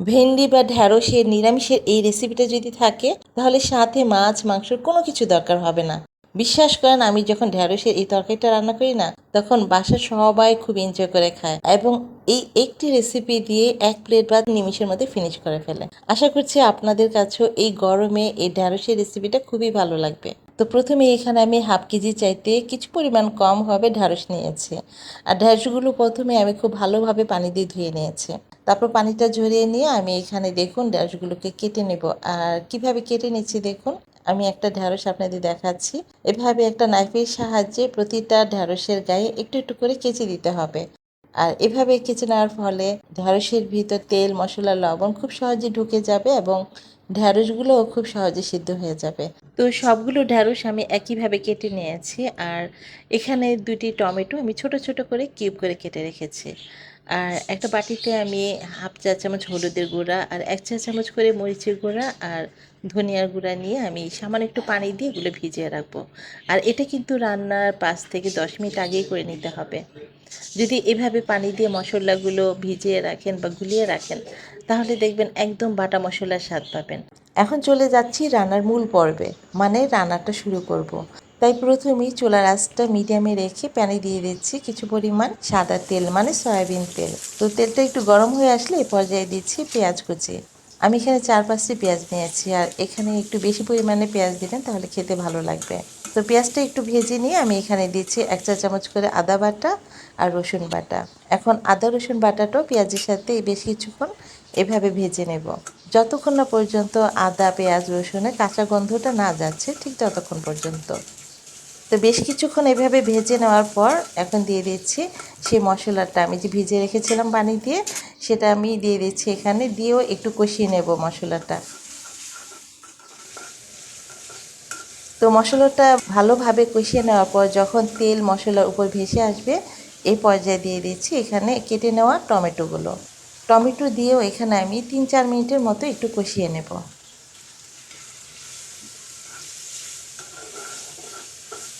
ভেন্ডি বা ঢ্যাঁড়সের নিরামিষের এই রেসিপিটা যদি থাকে, তাহলে সাথে মাছ, মাংসর কোনো কিছু দরকার হবে না। বিশ্বাস করেন, আমি যখন ঢ্যাঁড়সের এই তরকারিটা রান্না করি না, তখন বাসার সবাই খুব এনজয় করে খায় এবং এই একটি রেসিপি দিয়ে এক প্লেট ভাত নিমিষের মধ্যে ফিনিশ করে ফেলে। আশা করছি আপনাদের কাছেও এই গরমে এই ঢ্যাঁড়সের রেসিপিটা খুবই ভালো লাগবে। তো প্রথমে এখানে আমি হাফ কেজি চাইতে কিছু পরিমাণ কম হবে ঢ্যাঁড়স নিয়েছি। আর ঢ্যাঁড়সগুলো প্রথমে আমি খুব ভালোভাবে পানি দিয়ে ধুয়ে নিয়েছি। তারপর পানিটা ঝরিয়ে নিয়ে আমি এখানে দেখুন ঢ্যাঁড়সগুলোকে কেটে নেব। আর কীভাবে কেটে নিচ্ছি দেখুন আমি একটা ঢ্যাঁড়স আপনাদের দেখাচ্ছি। এভাবে একটা নাইফের সাহায্যে প্রতিটা ঢ্যাঁড়সের গায়ে একটু একটু করে কেচে দিতে হবে। আর এভাবে কেচে নেওয়ার ফলে ঢ্যাঁড়সের ভিতর তেল, মশলা, লবণ খুব সহজে ঢুকে যাবে এবং ঢ্যাঁড়সগুলোও খুব সহজে সিদ্ধ হয়ে যাবে। তো সবগুলো ঢ্যাঁড়স আমি একইভাবে কেটে নিয়েছি। আর এখানে দুটি টমেটো আমি ছোট ছোট করে কিউব করে কেটে রেখেছি। আর একটা বাটিতে আমি হাফ চা চামচ হলুদের গুঁড়া আর এক চা চামচ করে মরিচের গুঁড়া আর ধনিয়ার গুঁড়া নিয়ে আমি সামান্য একটু পানি দিয়ে এগুলো ভিজিয়ে রাখব। আর এটা কিন্তু রান্নার পাঁচ থেকে দশ মিনিট আগেই করে নিতে হবে। যদি এভাবে পানি দিয়ে মশলাগুলো ভিজিয়ে রাখেন বা গুলিয়ে রাখেন, তাহলে দেখবেন একদম বাটা মশলার স্বাদ পাবেন। এখন চলে যাচ্ছি রান্নার মূল পর্বে মানে রান্নাটা শুরু করব। তাই প্রথমেই চোলা আঁচটা মিডিয়ামে রেখে প্যানে দিয়ে দিচ্ছি কিছু পরিমাণ সাদা তেল মানে সয়াবিন তেল। তো তেলটা একটু গরম হয়ে আসলে এ পর্যায়ে দিচ্ছি পেঁয়াজ কুচি। আমি এখানে চার পাঁচটি পেঁয়াজ নিয়েছি, আর এখানে একটু বেশি পরিমাণে পেঁয়াজ দিবেন তাহলে খেতে ভালো লাগবে। তো পেঁয়াজটা একটু ভেজে নিয়ে আমি এখানে দিচ্ছি এক চা চামচ করে আদা বাটা আর রসুন বাটা। এখন আদা রসুন বাটাটাও পেঁয়াজের সাথে বেশ কিছুক্ষণ এভাবে ভেজে নেব। যতক্ষণ না পর্যন্ত আদা, পেঁয়াজ, রসুনের কাঁচা গন্ধটা না যাচ্ছে, ঠিক ততক্ষণ পর্যন্ত। তো বেশ কিছুক্ষণ এভাবে ভেজে নেওয়ার পর এখন দিয়ে দিচ্ছি সেই মশলাটা। আমি যে ভিজে রেখেছিলাম পানি দিয়ে, সেটা আমি দিয়ে দিচ্ছি এখানে। দিয়েও একটু কষিয়ে নেব মশলাটা। তো মশলাটা ভালোভাবে কষিয়ে নেওয়ার পর যখন তেল মশলার উপর ভেসে আসবে এই পর্যায়ে দিয়ে দিচ্ছি এখানে কেটে নেওয়া টমেটোগুলো। টমেটো দিয়েও এখানে আমি তিন চার মিনিটের মতো একটু কষিয়ে নেব।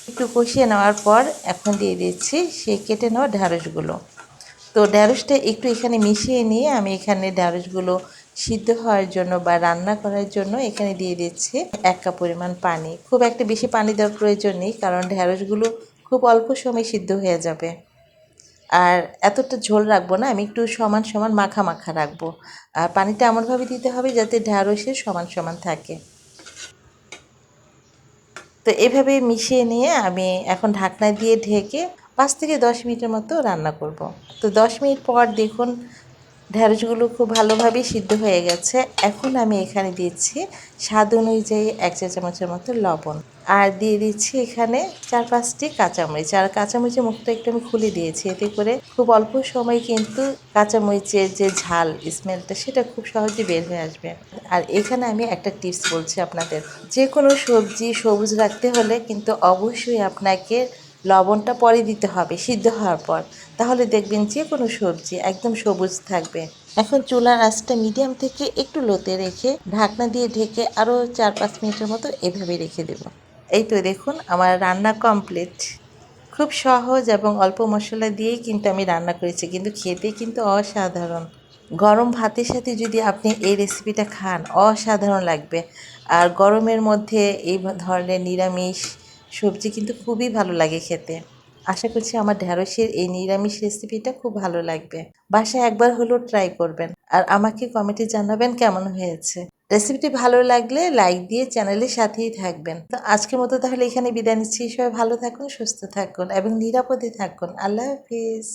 একটু কষিয়ে নেওয়ার পর এখন দিয়ে দিচ্ছি সেই কেটে নেওয়া ঢ্যাঁড়সগুলো তো ঢ্যাঁড়সটা একটু এখানে মিশিয়ে নিয়ে আমি এখানে ঢ্যাঁড়সগুলো সিদ্ধ হওয়ার জন্য বা রান্না করার জন্য এখানে দিয়ে দিচ্ছি এক কাপ পরিমাণ পানি। খুব একটা বেশি পানি দেওয়ার প্রয়োজন নেই, কারণ ঢ্যাঁড়সগুলো খুব অল্প সময় সিদ্ধ হয়ে যাবে। আর এতটা ঝোল রাখব না, আমি একটু সমান সমান মাখা মাখা রাখব। আর পানিটা এমনভাবে দিতে হবে যাতে ঢ্যাঁড়সের সমান সমান থাকে। তো এভাবে মিশিয়ে নিয়ে আমি এখন ঢাকনা দিয়ে ঢেকে পাঁচ থেকে দশ মিনিটের মতো রান্না করব। তো দশ মিনিট পর দেখুন ঢ্যাঁড়সগুলো খুব ভালোভাবেই সিদ্ধ হয়ে গেছে। এখন আমি এখানে দিচ্ছি স্বাদ অনুযায়ী এক চা চামচের মতো লবণ। আর দিয়ে দিচ্ছি এখানে চার পাঁচটি কাঁচামরিচ। আর কাঁচামরিচের মুখটা একটু আমি খুলে দিয়েছি, এতে করে খুব অল্প সময় কিন্তু কাঁচামরিচের যে ঝাল, স্মেলটা, সেটা খুব সহজে বের হয়ে আসবে। আর এখানে আমি একটা টিপস বলছি আপনাদের। যে কোনো সবজি সবুজ রাখতে হলে কিন্তু অবশ্যই আপনাকে লবণটা পরে দিতে হবে, সিদ্ধ হওয়ার পর। তাহলে দেখবেন যে কোনো সবজি একদম সবুজ থাকবে। এখন চুলার আঁচটা মিডিয়াম থেকে একটু লোতে রেখে ঢাকনা দিয়ে ঢেকে আরও চার পাঁচ মিনিটের মতো এভাবে রেখে দেব। এই তো দেখুন আমার রান্না কমপ্লিট খুব সহজ এবং অল্প মশলা দিয়েই কিন্তু আমি রান্না করেছি, কিন্তু খেতে কিন্তু অসাধারণ। গরম ভাতের সাথে যদি আপনি এই রেসিপিটা খান, অসাধারণ লাগবে। আর গরমের মধ্যে এই ধরনের নিরামিষ সবজি কিন্তু খুবই ভালো লাগে খেতে। আশা করছি আমার ঢ্যাঁড়সের এই নিরামিষ রেসিপিটা খুব ভালো লাগবে। বাসায় একবার হলেও ট্রাই করবেন। আর আমাকে কমেন্টে জানাবেন কেমন হয়েছে। রেসিপিটি ভালো লাগলে লাইক দিয়ে চ্যানেলের সাথেই থাকবেন। তো আজকের মতো তাহলে এখানে বিদায় নিচ্ছি। সবাই ভালো থাকুন, সুস্থ থাকুন এবং নিরাপদে থাকুন। আল্লাহ হাফিজ।